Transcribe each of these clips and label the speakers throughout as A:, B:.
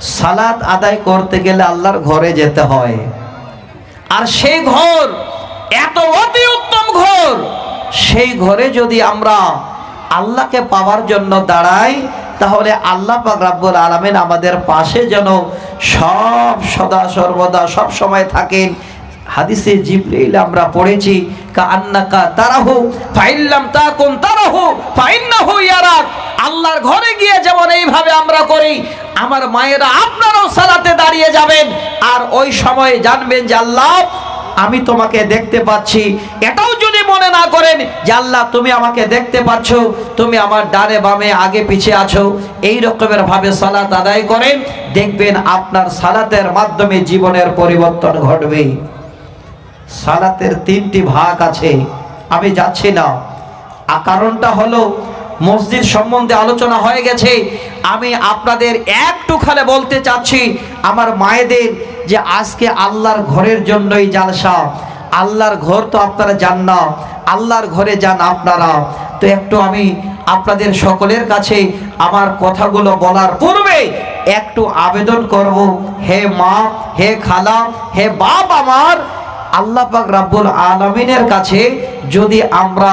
A: সালাত আদায় করতে গেলে আল্লাহর ঘরে যেতে হয়। আর সেই ঘর, এত অতি উত্তম ঘর, সেই ঘরে যদি আমরা আল্লাহকে পাওয়ার জন্য দাঁড়াই, তাহলে আল্লাহ রাব্বুল আলামিন আমাদের পাশে যেন সব সদা সর্বদা সব সময় থাকেন। হাদিসে জিবরিল আমরা পড়েছি কান্নাকা তারাহু, ফাইল্লাম তাকুন তারাহু, ফাইন্নাহু ইয়ারাক। আল্লাহর ঘরে গিয়ে যেমন এইভাবে আমরা করি, আমার মায়েরা আপনারাও সালাতে দাঁড়িয়ে যাবেন। আর ওই সময় জানবেন যে আল্লাহ, আমি তোমাকে দেখতে পাচ্ছি। এটাও যদি মনে না করেন যে আল্লাহ, তুমি আমাকে দেখতে পাচ্ছ, তুমি আমার ডানে বামে আগে পিছে আছো, এই রকমের ভাবে সালাত আদায় করেন, দেখবেন আপনার সালাতের মাধ্যমে জীবনের পরিবর্তন ঘটবে। সালাতের তিনটি ভাগ আছে। আমি যাচ্ছি না। কারণটা হলো মসজিদ সম্বন্ধে আলোচনা হয়ে গেছে। আমি আপনাদের একটু খালে বলতে চাচ্ছি, আমার মায়েদের যে আজকে আল্লাহর ঘরের জন্যই জালসা। আল্লাহর ঘর তো আপনারা যান না, আল্লাহর ঘরে যান আপনারা। তো একটু আমি আপনাদের সকলের কাছে আমার কথাগুলো বলার পূর্বে একটু আবেদন করব, হে মা, হে খালা, হে বাপ আমার, আল্লাহ পাক রাব্বুল আলামিনের কাছে যদি আমরা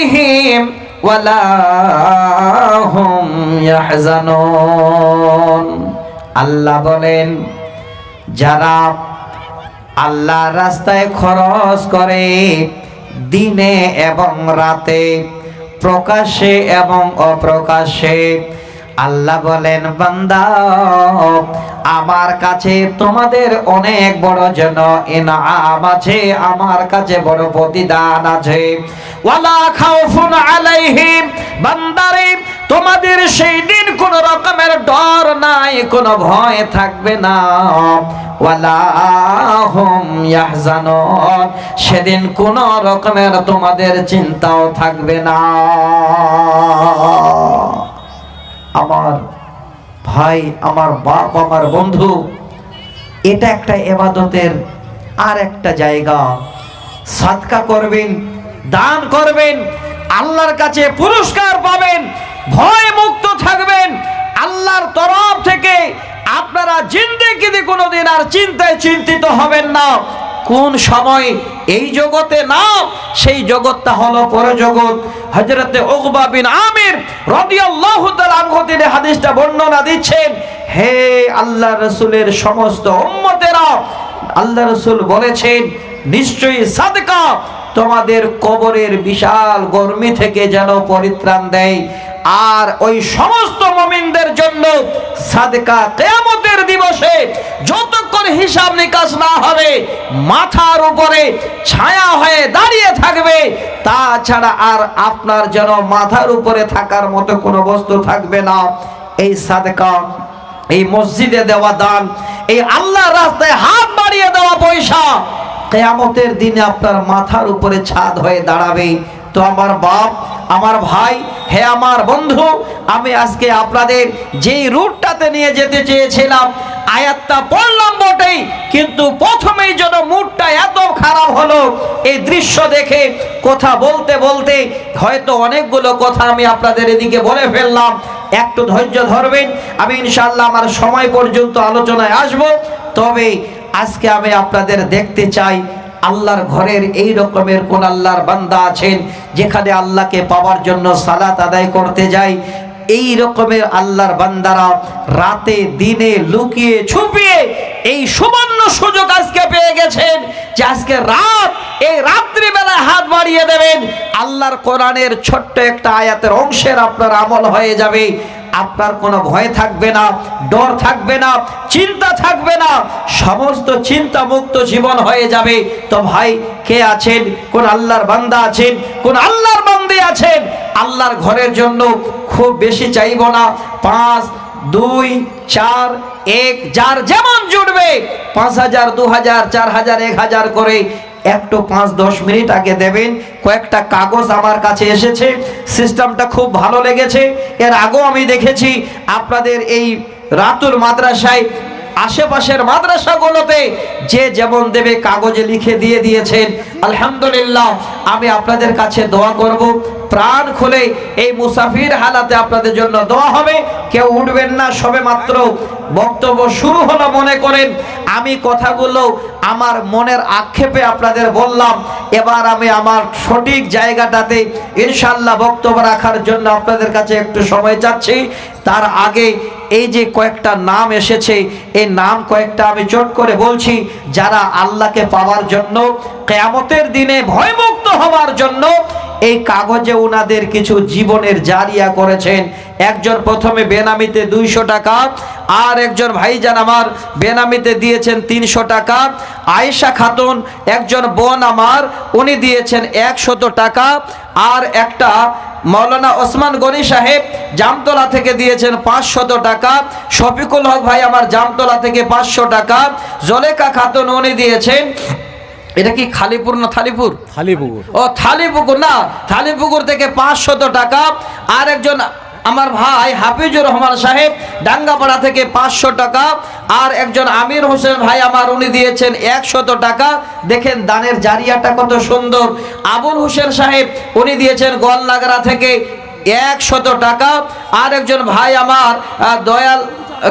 A: আলাইহিম ولا هم يحزنون আল্লাহ বলেন, যারা আল্লাহ রাস্তায় খরচ করে দিনে এবং রাতে প্রকাশ্যে এবং অপ্রকাশ্যে আল্লাহ বলেন, বান্দা, আমার কাছে তোমাদের অনেক বড় যেন ইনাম আছে, আমার কাছে বড় প্রতিদান আছে। ওয়ালা খাউফুন আলাইহিম, বান্দারে, তোমাদের সেই দিন কোন রকমের ডর নাই, কোনো ভয় থাকবে না। ওয়ালা হুম ইয়াহজানুন, সেদিন কোন রকমের তোমাদের চিন্তাও থাকবে না। আমার ভাই, আমার বাপ, আমার বন্ধু, এটা একটা এবাদতের আর একটা জায়গা। সাদকা করবেন, দান করবেন, আল্লাহর কাছে পুরস্কার পাবেন, ভয় মুক্ত থাকবেন, আল্লাহর তরফ থেকে আপনারা জিন্দেগিতে কোনোদিন আর চিন্তায় চিন্তিত হবেন না। কোন সময় এই জগতে না সেই জগৎটা হলো পরজগৎ। হজরতে ওকবা বিন আমির রাদিয়াল্লাহু তাআলা তিনি হাদিসটা বর্ণনা দিচ্ছেন, হে আল্লাহ রসুলের সমস্ত উম্মতেরা আল্লাহ রসুল বলেছেন, নিশ্চয়ই সাদকা, তোমাদের কবরের বিশাল গর্মি থেকে যেন পরিত্রাণ দেয়। আর ওই সমস্ত মমিনদের জন্য সাদকা কেয়ামতের দিবসে যতক্ষণ হিসাব নিকাশ না হবে, মাথার উপরে ছায়া হয়ে দাঁড়িয়ে থাকবে, তাছাড়া আর আপনার যেন মাথার উপরে থাকার মতো কোনো বস্তু থাকবে না। এই সাদকা, এই মসজিদে দেওয়া দান, এই আল্লাহ রাস্তায় হাত বাড়িয়ে দেওয়া পয়সা, কেয়ামতের দিনে আপনার মাথার উপরে ছাদ হয়ে দাঁড়াবে। তো আমার বাপ আমার ভাই, হে আমার বন্ধু, আমি আজকে আপনাদের যেই রুটটাতে নিয়ে যেতে চেয়েছিলাম, আয়াতটা পড়লাম বটেই, কিন্তু প্রথমেই যেন মুডটা এত খারাপ হলো, এই দৃশ্য দেখে, কথা বলতে বলতে, হয়তো অনেকগুলো কথা আমি আপনাদের এদিকে বলে ফেললাম, একটু ধৈর্য ধরবেন, আমি ইনশাল্লাহ আমার সময় পর্যন্ত আলোচনায় আসব, তবে আজকে আমি আপনাদের দেখতে চাই আল্লাহর ঘরের এই রকমের কোন আল্লাহর বান্দা আছেন যেখানে আল্লাহকে পাওয়ার জন্য সালাত আদায় করতে যাই এই রকমের আল্লাহর বান্দারা রাতে, দিনে লুকিয়ে ছুপিয়ে এই সুবর্ণ সুযোগ আজকে পেয়ে গেছেন যে আজকে রাত, এই রাত্রিবেলায় হাত বাড়িয়ে দেবেন। আল্লাহর কোরআনের ছোট্ট একটা আয়াতের অংশের আপনার আমল হয়ে যাবে। আপনার কোনো ভয় থাকবে না, ডর থাকবে না, চিন্তা থাকবে না, সমস্ত চিন্তা মুক্ত জীবন হয়ে যাবে। তো ভাই, কে আছেন? কোন আল্লাহর বান্দা আছেন? কোন আল্লাহর বান্দে আছেন? আল্লাহর ঘরের জন্য খুব বেশি চাইব না। পাঁচ, দুই, চার, এক, যার যেমন জুটবে, পাঁচ হাজার, দু হাজার, চার হাজার, এক হাজার করে একটু পাঁচ দশ মিনিট আগে দেবেন। কয়েকটা কাগজ আমার কাছে এসেছে। সিস্টেমটা খুব ভালো লেগেছে। এর আগেও আমি দেখেছি আপনাদের এই রাতুল মাদ্রাসায় আশেপাশের মাদ্রাসাগুলোতে যে যেমন দেবে কাগজে লিখে দিয়ে দিয়েছেন। আলহামদুলিল্লাহ, আমি আপনাদের কাছে দোয়া করব। প্রাণ খুলে এই মুসাফির হালাতে আপনাদের জন্য দোয়া হবে। কেউ উঠবেন না, সবে মাত্র বক্তব্য শুরু হলো মনে করেন। আমি কথাগুলো আমার মনের আক্ষেপে আপনাদের বললাম। এবার আমি আমার সঠিক জায়গাটাতে ইনশাল্লাহ বক্তব্য রাখার জন্য আপনাদের কাছে একটু সময় চাচ্ছি। তার আগে এই যে কয়েকটা নাম এসেছে, এই নাম কয়েকটা আমি চট করে বলছি, যারা আল্লাহকে পাওয়ার জন্য, কেয়ামতের দিনে ভয়মুক্ত হওয়ার জন্য, এই কাগজে ওনাদের কিছু জীবনের জারিয়া করেছেন। একজন প্রথমে বেনামিতে দুইশো টাকা, আর একজন ভাইজান আমার বেনামিতে দিয়েছেন তিনশো টাকা। আয়েশা খাতুন, একজন বোন আমার, উনি দিয়েছেন একশত টাকা। আর একটা মৌলানা ওসমান গনি সাহেব জামতলা থেকে দিয়েছেন পাঁচশত টাকা। শফিকুল হক ভাই আমার জামতলা থেকে পাঁচশো টাকা। জলেকা খাতুন উনি দিয়েছেন। এটা কি খালিপুর না থালিপুর?
B: থালিপুকুর।
A: ও থালিপুকুর না থালিপুকুর থেকে পাঁচশত টাকা। আর একজন আমার ভাই হাফিজুর রহমান সাহেব ডাঙ্গাপাড়া থেকে পাঁচশো টাকা, আর একজন আমির হোসেন ভাই আমার, উনি দিয়েছেন একশত টাকা। দেখেন দানের জারিয়াটা কত সুন্দর। আবুল হোসেন সাহেব, উনি দিয়েছেন গোয়ালনাগরা থেকে একশত টাকা। আর একজন ভাই আমার দয়াল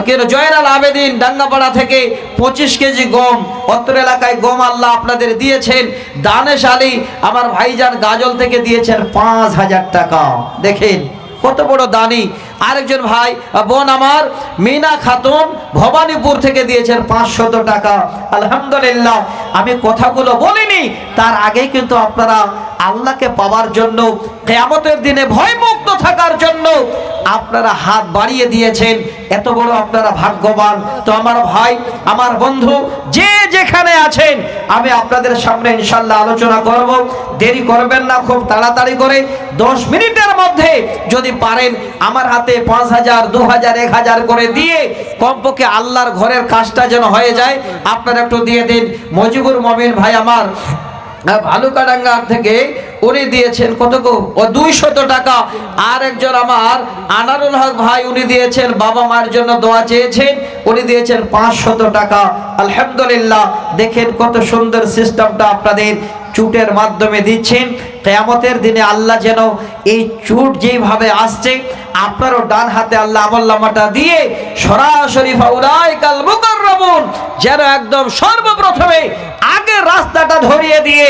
A: কিন্তু জয়নাল আবেদিন, ডাঙ্গাপাড়া থেকে পঁচিশ কেজি গম। অত্র এলাকায় গম আল্লাহ আপনাদের দিয়েছেন। দানেশ আলী, আমার ভাইজান গাজল থেকে দিয়েছেন পাঁচ হাজার টাকা। দেখেন কত বড় দানি। আরেকজন ভাই বোন আমার, মিনা খাতুন ভবানীপুর থেকে দিয়েছেন পাঁচশত টাকা। আলহামদুলিল্লাহ, আমি কথাগুলো বলিনি, তার আগেই কিন্তু আপনারা আল্লাহকে পাওয়ার জন্য, কেয়ামতের দিনে ভয়মুক্ত থাকার জন্য আপনারা হাত বাড়িয়ে দিয়েছেন। এত বড় আপনারা ভাগ্যবান। তো আমার ভাই, আমার বন্ধু, যে যেখানে আছেন, আমি আপনাদের সামনে ইনশাল্লাহ আলোচনা করব। দেরি করবেন না, খুব তাড়াতাড়ি করে। দশ মিনিটের মধ্যে যদি পারেন, আমার হাতে পাঁচ হাজার, দু হাজার, এক হাজার করে দিয়ে কমপক্ষে আল্লাহর ঘরের কাজটা যেন হয়ে যায়। আপনারা একটু দিয়ে দিন। মজিবুর মমিন ভাই আমার আহ, ভালুকাডাঙ্গা থেকে উনি দিয়েছেন কত দুইশত টাকা। আর একজন আমার আনারুল হক ভাই উনি দিয়েছেন বাবা মার জন্য দোয়া চেয়েছেন উনি দিয়েছেন পাঁচশত টাকা। আলহামদুলিল্লাহ দেখেন কত সুন্দর সিস্টেমটা আপনাদের চুটের মাধ্যমে দিচ্ছেন। কেয়ামতের দিনে আল্লাহ যেন এই চুট যেইভাবে আসছে আপনারও ডান হাতে আল্লাহ আমল্লামাটা দিয়ে সরাসরি ফাউলাইকাল মুকাররামুন যেন একদম সর্বপ্রথমে আগে রাস্তাটা ধরিয়ে দিয়ে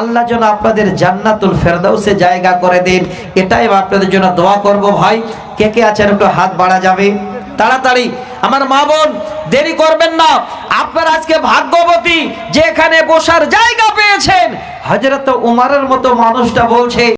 A: আল্লাহ যেন আপনাদের জান্নাতুল ফেরদাউসে জায়গা করে দিন। এটাই আপনাদের জন্য দোয়া করব ভাই। কে কে আছেন একটু হাত বাড়া যাবে? তাড়াতাড়ি। আমার মা বোন, দেরি করবেন না। আপনার আজকে ভাগ্যবতী যে এখানে বসার জায়গা পেয়েছেন হজরত উমারের মতো মানুষটা বলছে